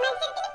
Romantik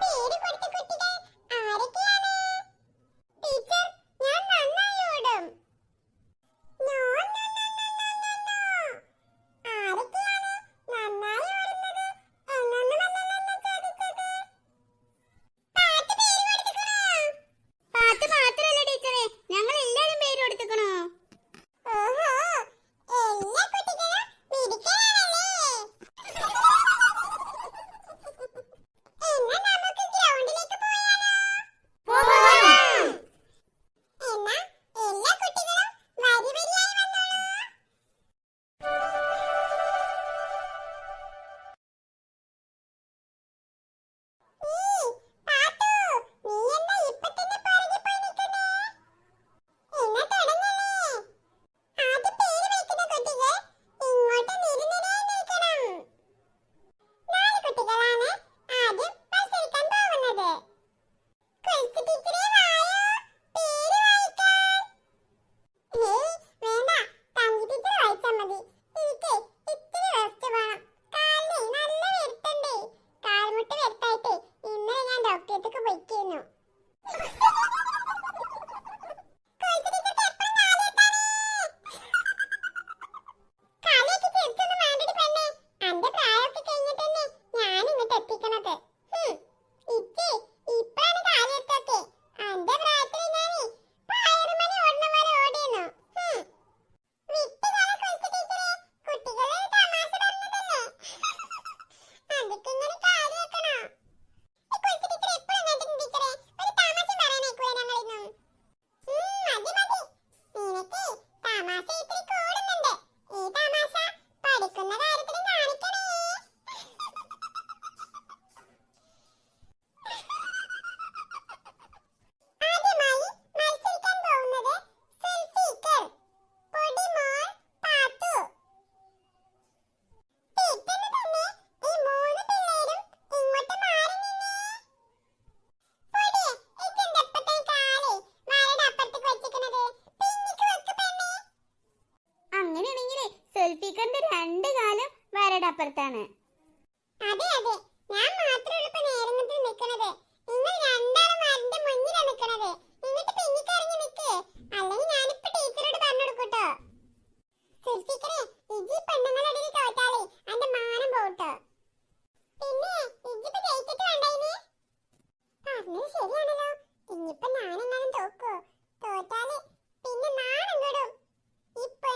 സുൽഫിക്കറിന്റെ രണ്ട് കാലം വരടപ്പുറത്താണ്. അതെ അതെ. ഞാൻ മാത്രമേ ഉള്ളൂ നേരത്തിൽ നിൽക്കുന്നത് നിങ്ങൾ രണ്ടാളും വരന്റെ മുന്നിലാണ് നിൽക്കുന്നത് എന്നിട്ട് പിന്നിക്കറിഞ്ഞു നിൽക്ക് ഞാൻ ഞാനിപ്പോ ടീച്ചറോട് പറഞ്ഞു കൊടുക്കട്ടോ സുൽഫിക്കറെ ഇജി പെണ്ണുങ്ങളുടെ ഇടയിൽ തോറ്റാലേ അന്റെ മാനം പോട്ടോ പിന്നെ ഇജി ഇജിപ്പ് ജയിച്ചിട്ട് ഇനി? പറഞ്ഞു ശരിയാണല്ലോ. ഇനിയിപ്പോ ഞാനെങ്ങാനും തോക്കോ? തോറ്റാലേ പിന്നെ നാണം കെടും ഇപ്പൊ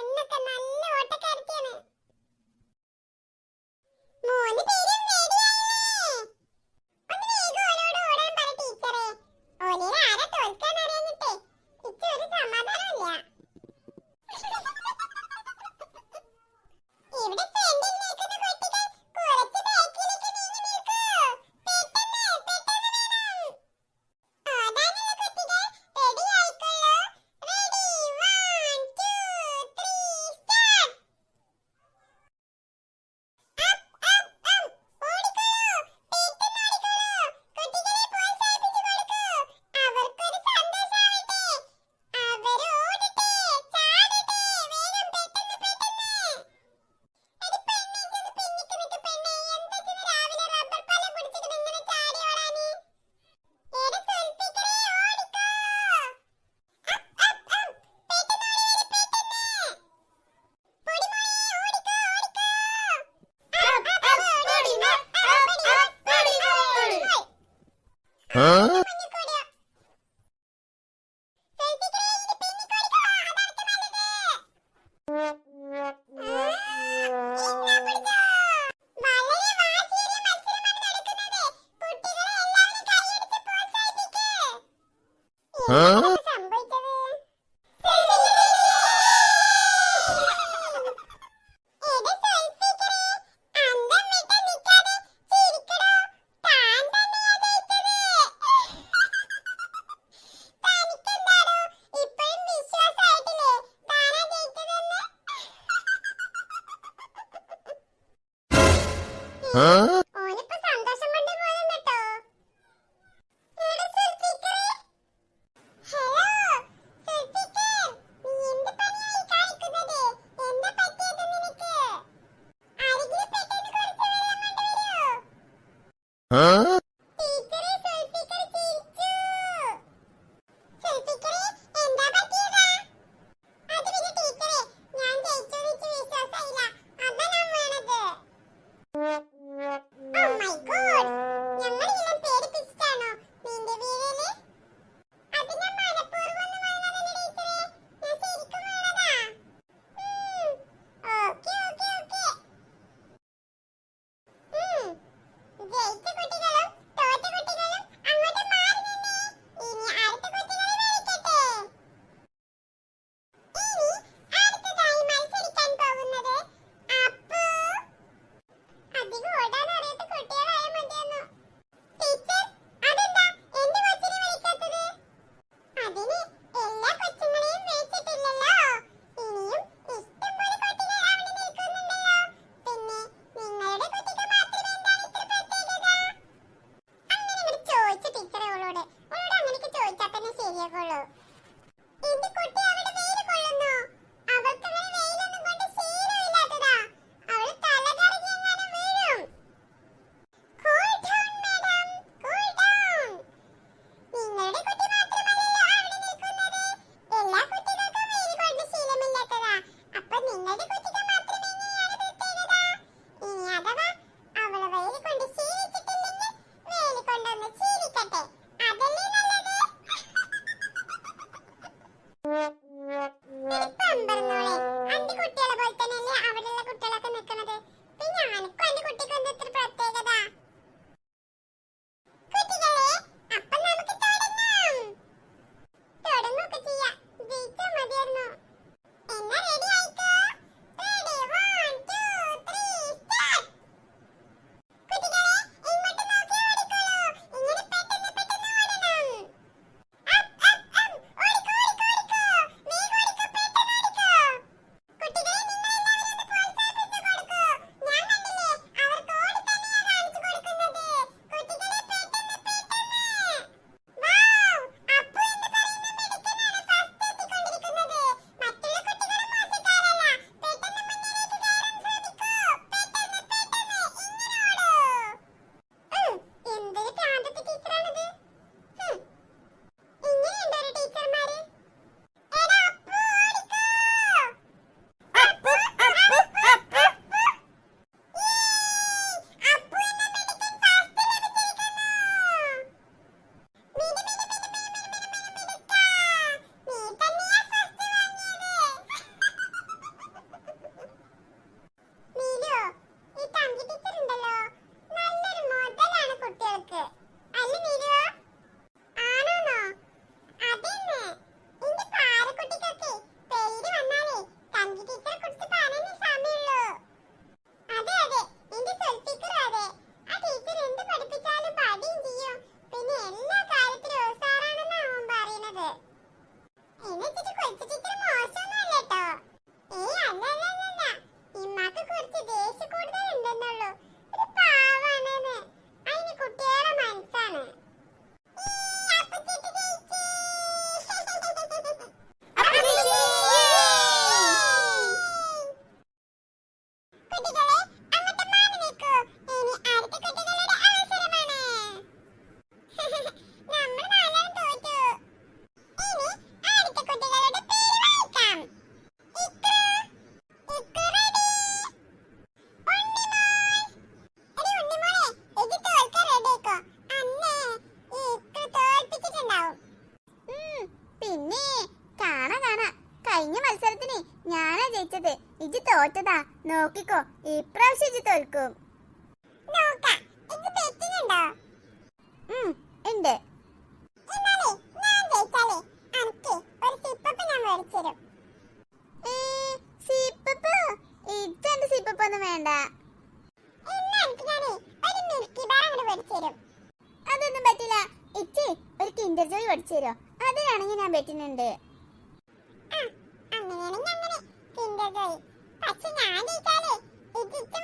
നോക്കിക്കോ. ഇപ്രാവശ്യം ഇജ്ജ് തോൽക്കും. ഉണ്ട്? വേണ്ട. അതൊന്നും പറ്റില്ല. ഇച്ചി ഒരു കിൻഡർ ജോയ് പഠിച്ചു തരോ ഞാൻ പറ്റുന്നുണ്ട് അങ്ങനെയാണെങ്കിൽ അങ്ങനെ. കിൻഡർ ജോയ് 去哪里？哪里？一。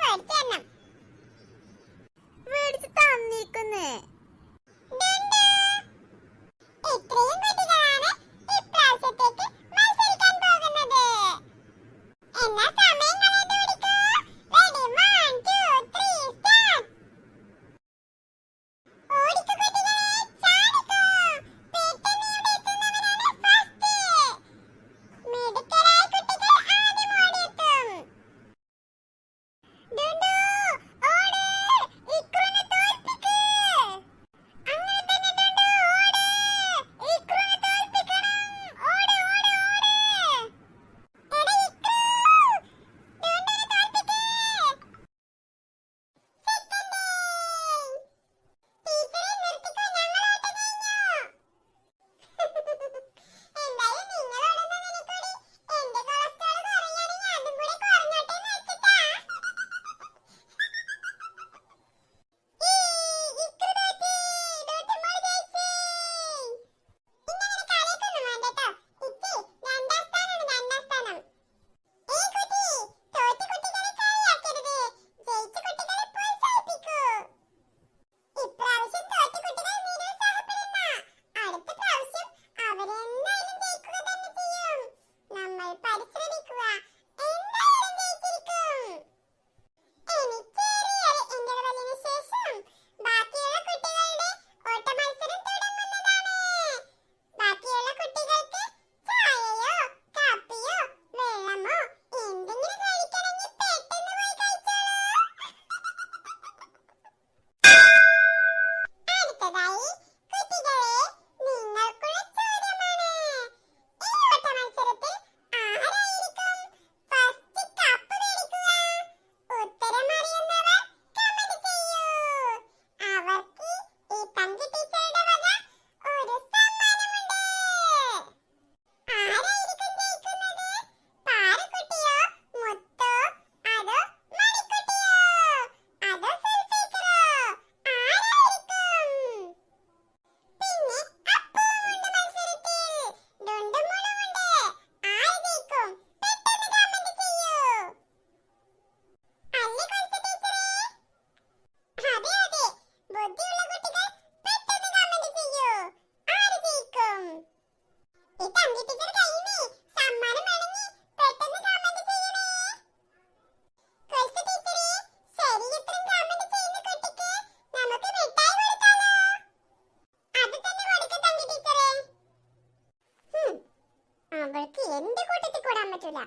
പറ്റൂല.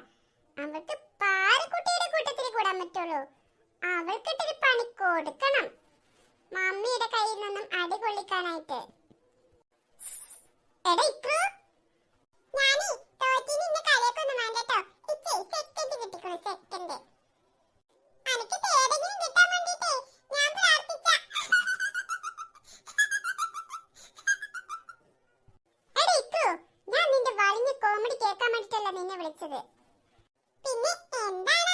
അവൾക്ക് പാറക്കുട്ടിയുടെ കൂട്ടത്തിൽ കൂടാൻ പറ്റുള്ളൂ. അവൾക്കിട്ടൊരു പണി കൊടുക്കണം. മമ്മിയുടെ കയ്യിൽ നിന്നും അടി കൊള്ളിക്കാനായിട്ട്. എടാ സെക്കൻഡ് തേടെങ്കിലും കിട്ടാൻ വേണ്ടിട്ടേ ഞാൻ പ്രാർത്ഥിച്ച എടാ ഇക്രു ഞാൻ നിന്റെ വലിഞ്ഞ വേണ്ടിട്ടല്ല നിന്നെ വിളിച്ചത്. പിന്നെ എന്താണാവോ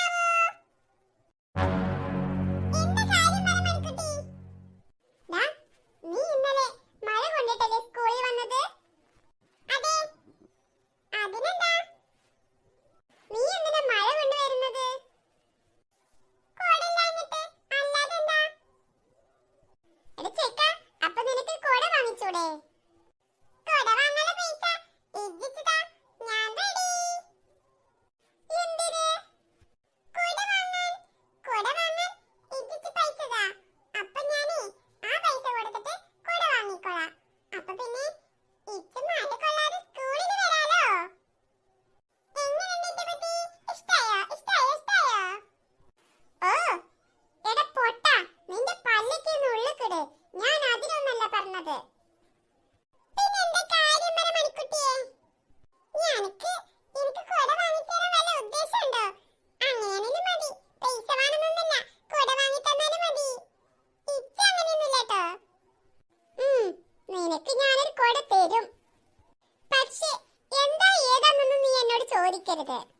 ചോദിക്കരുത്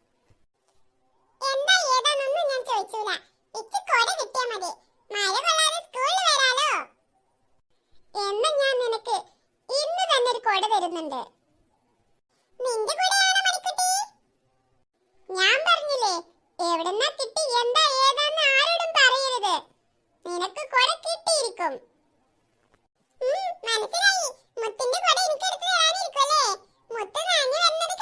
എന്താ ഏതാണെന്നൊന്നും ഞാൻ ചോദിച്ചൂല. ഇച്ച് കൊട കിട്ടിയാ മതി. മഴ കൊള്ളാതെ സ്കൂളിൽ വരാലോ? എന്നാ ഞാൻ നിനക്ക് ഇന്ന് തന്നെ ഒരു കൊട തരുന്നുണ്ട്. നിന്റെ കുടയാണോ മണിക്കുട്ടി? ഞാൻ പറഞ്ഞില്ലേ എവിടെന്നാ കിട്ടി എന്താ ഏതാന്ന് ആരോടും പറയരുത്. നിനക്ക് കൊട കിട്ടിയിരിക്കും. മനസ്സിലായി. മുത്തിന്റെ കുട തരാനിരിക്കും അല്ലേ മുത്ത് നനഞ്ഞു വരുന്നത്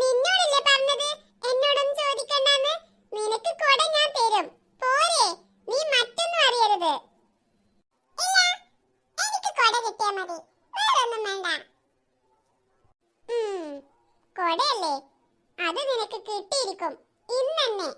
നിന്നോടല്ലേ പറഞ്ഞത്? എന്നോടൊന്നും ചോദിക്കണ്ടെന്ന്? നിനക്ക് കുട ഞാൻ തരും. പോരെ. നീ മറ്റൊന്നും അറിയരുത്. ഇല്ല എനിക്ക് കുട കിട്ടിയാ വേറൊന്നും വേണ്ട. കൊടയല്ലേ? അത് നിനക്ക് കിട്ടിയിരിക്കും. ഇന്ന്